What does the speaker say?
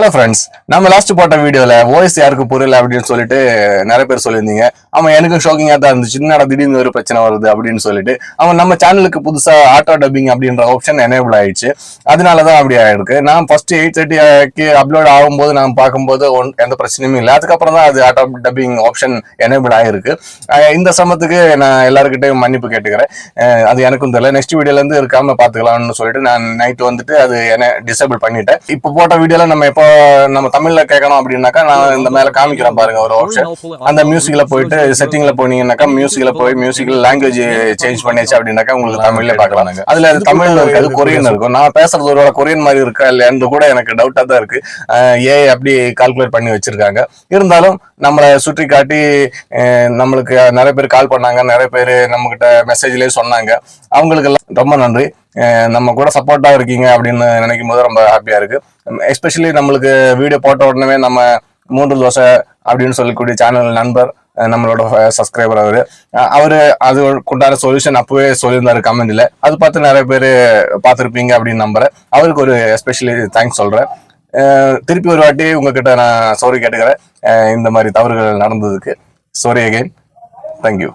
Hello friends நம்ம last போட்ட வீடியோவில் வாய்ஸ் யாருக்கு புரியல அப்படின்னு சொல்லிட்டு நிறைய பேர் சொல்லியிருந்தீங்க. அவன் எனக்கு ஷாக்கிங்காக தான் இருந்துச்சு. என்னடா திடீர்னு ஒரு பிரச்சனை வருது அப்படின்னு சொல்லிட்டு. அவன் நம்ம சேனலுக்கு புதுசாக ஆட்டோ டப்பிங் அப்படின்ற ஆப்ஷன் எனேபிள் ஆயிடுச்சு. அதனால தான் அப்படி ஆயிருக்கு. நான் ஃபர்ஸ்ட் எயிட் தேர்ட்டிக்கு அப்லோட் ஆகும்போது நான் பார்க்கும்போது ஒன்- எந்த பிரச்சனையும் இல்லை. அதுக்கப்புறம் தான் அது ஆட்டோ டப்பிங் ஆப்ஷன் எனேபிள் ஆயிருக்கு. இந்த சமத்துக்கு நான் எல்லாருக்கிட்டையும் மன்னிப்பு கேட்டுக்கிறேன். அது எனக்கும் தெரியல. நெக்ஸ்ட் வீடியோலேருந்து இருக்காமல் பார்த்துக்கலாம்னு சொல்லிட்டு நான் நைட் வந்துட்டு அது என்ன டிசேபிள் பண்ணிட்டேன். இப்போ போட்ட வீடியோவில் நம்ம எப்போ நம்ம தமிழ்ல கேட்கணும் அப்படின்னாக்கா நான் இந்த மேல காமிக்கிறேன் பாருங்க ஒரு ஆப்ஷன் அந்த மியூசிக்ல போயிட்டு செட்டிங்ல போனீங்கன்னாக்கா மியூசிக்ல போய் மியூசிக்ல லாங்குவேஜ் சேஞ்ச் பண்ணிச்சு அப்படின்னாக்கா உங்களுக்கு தமிழ்ல பாக்கலாம் அதுல அது தமிழ்ல இருக்காது கொரியன் இருக்கும். நான் பேசுறது ஒரு கொரியன் மாதிரி இருக்கா இல்லையான்னு கூட எனக்கு டவுட்டா தான் இருக்கு. ஏ அப்படி கால்குலேட் பண்ணி வச்சிருக்காங்க. இருந்தாலும் நம்மளை சுற்றி காட்டி நம்மளுக்கு நிறைய பேர் கால் பண்ணாங்க நிறைய பேர் நம்மகிட்ட மெசேஜ்லேயே மெசேஜ்லயே சொன்னாங்க. அவங்களுக்கு எல்லாம் ரொம்ப நன்றி. நம்ம கூட சப்போர்ட்டாக இருக்கீங்க அப்படின்னு நினைக்கும் போது ரொம்ப ஹாப்பியாக இருக்கு. எஸ்பெஷலி நம்மளுக்கு வீடியோ போட்ட உடனே நம்ம மூன்று தோசை அப்படின்னு சொல்லக்கூடிய சேனல் நண்பர் நம்மளோட சப்ஸ்கிரைபர் அவர். அவர் அது உண்டான சொல்யூஷன் அப்பவே சொல்லியிருந்தாரு கமெண்ட்ல அது பார்த்து நிறைய பேர் பார்த்துருப்பீங்க அப்படின்னு நம்புறேன். அவருக்கு ஒரு எஸ்பெஷலி தேங்க்ஸ் சொல்கிறேன் திருப்பி ஒரு வாட்டி உங்ககிட்ட நான் சாரி கேட்டுக்கிறேன். இந்த மாதிரி தவறுகள் நடந்ததுக்கு. Sorry again thank you